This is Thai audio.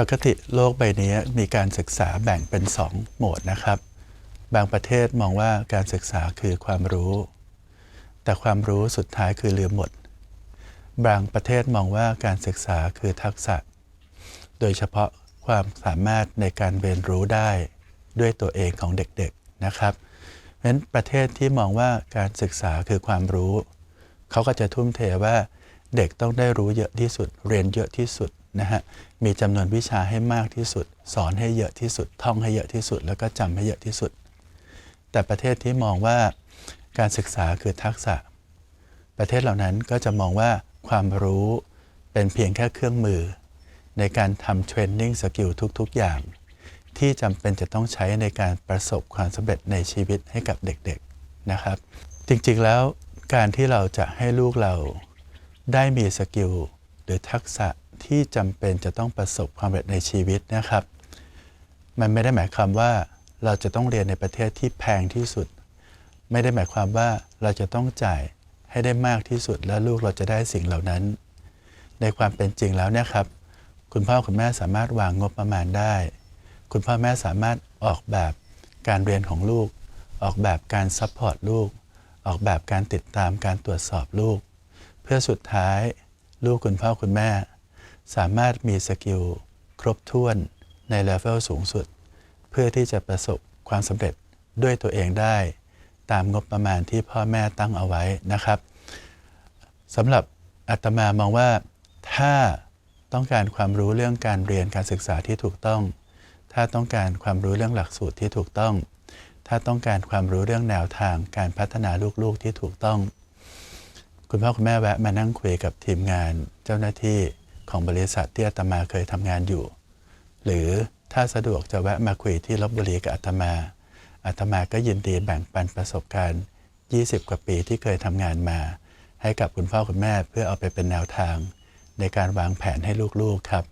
ปกติโลกใบนี้มีการศึกษาแบ่งเป็น 2 โหมดนะครับ บางประเทศมองว่าการศึกษาคือความรู้ แต่ความรู้สุดท้ายคือลืมหมด บางประเทศมองว่าการศึกษาคือทักษะ โดยเฉพาะความสามารถในการเรียนรู้ได้ด้วยตัวเองของเด็กๆนะครับเพราะฉะนั้นประเทศที่มองว่าการศึกษาคือความรู้ เขาก็จะทุ่มเทว่าเด็กต้องได้รู้เยอะที่สุด เรียนเยอะที่สุด นะฮะมีจำนวนวิชาให้มากที่สุด สอนให้เยอะที่สุด ท่องให้เยอะที่สุด แล้วก็จำให้เยอะที่สุด แต่ประเทศที่มองว่าการศึกษาคือทักษะ ประเทศเหล่านั้นก็จะมองว่าความรู้เป็นเพียงแค่เครื่องมือ ในการทำเทรนนิ่งสกิลทุก ๆ อย่าง ที่จำเป็นจะต้องใช้ในการประสบความสำเร็จในชีวิตให้กับเด็กๆนะครับ จริงๆแล้วการที่เราจะให้ลูกเราได้มีสกิลหรือทักษะ ที่จำเป็นจะต้องประสบความสำเร็จในชีวิตนะครับ มันไม่ได้หมายความว่าเราจะต้องเรียนในประเทศที่แพงที่สุด ไม่ได้หมายความว่าเราจะต้องจ่ายให้ได้มากที่สุด และลูกเราจะได้สิ่งเหล่านั้น ในความเป็นจริงแล้วเนี่ยครับ คุณพ่อคุณแม่สามารถวางงบประมาณได้ คุณพ่อแม่สามารถออกแบบการเรียนของลูก ออกแบบการซัพพอร์ตลูก ออกแบบการติดตามการตรวจสอบลูก เพื่อสุดท้าย ลูกคุณพ่อคุณแม่ สามารถมีสกิลครบถ้วนในเลเวลสูงสุด เพื่อที่จะประสบความสำเร็จด้วยตัวเองได้ ตามงบประมาณที่พ่อแม่ตั้งเอาไว้นะครับสำหรับอาตมามองว่าถ้าต้องการความรู้เรื่องการเรียนการศึกษาที่ถูกต้อง ถ้าต้องการความรู้เรื่องหลักสูตรที่ถูกต้อง ถ้าต้องการความรู้เรื่องแนวทางการพัฒนาลูกๆที่ถูกต้อง คุณพ่อคุณแม่แวะมานั่งคุยกับทีมงานเจ้าหน้าที่ ของบริษัทที่อาตมาเคยทำงานอยู่ หรือถ้าสะดวกจะแวะมาคุยที่ลบบุรีกับอาตมาอาตมาก็ยินดีแบ่งปันประสบการณ์ 20 กว่าปีที่เคยทำงานมา ให้กับคุณพ่อคุณแม่เพื่อเอาไปเป็นแนวทาง ในการวางแผนให้ลูกๆครับ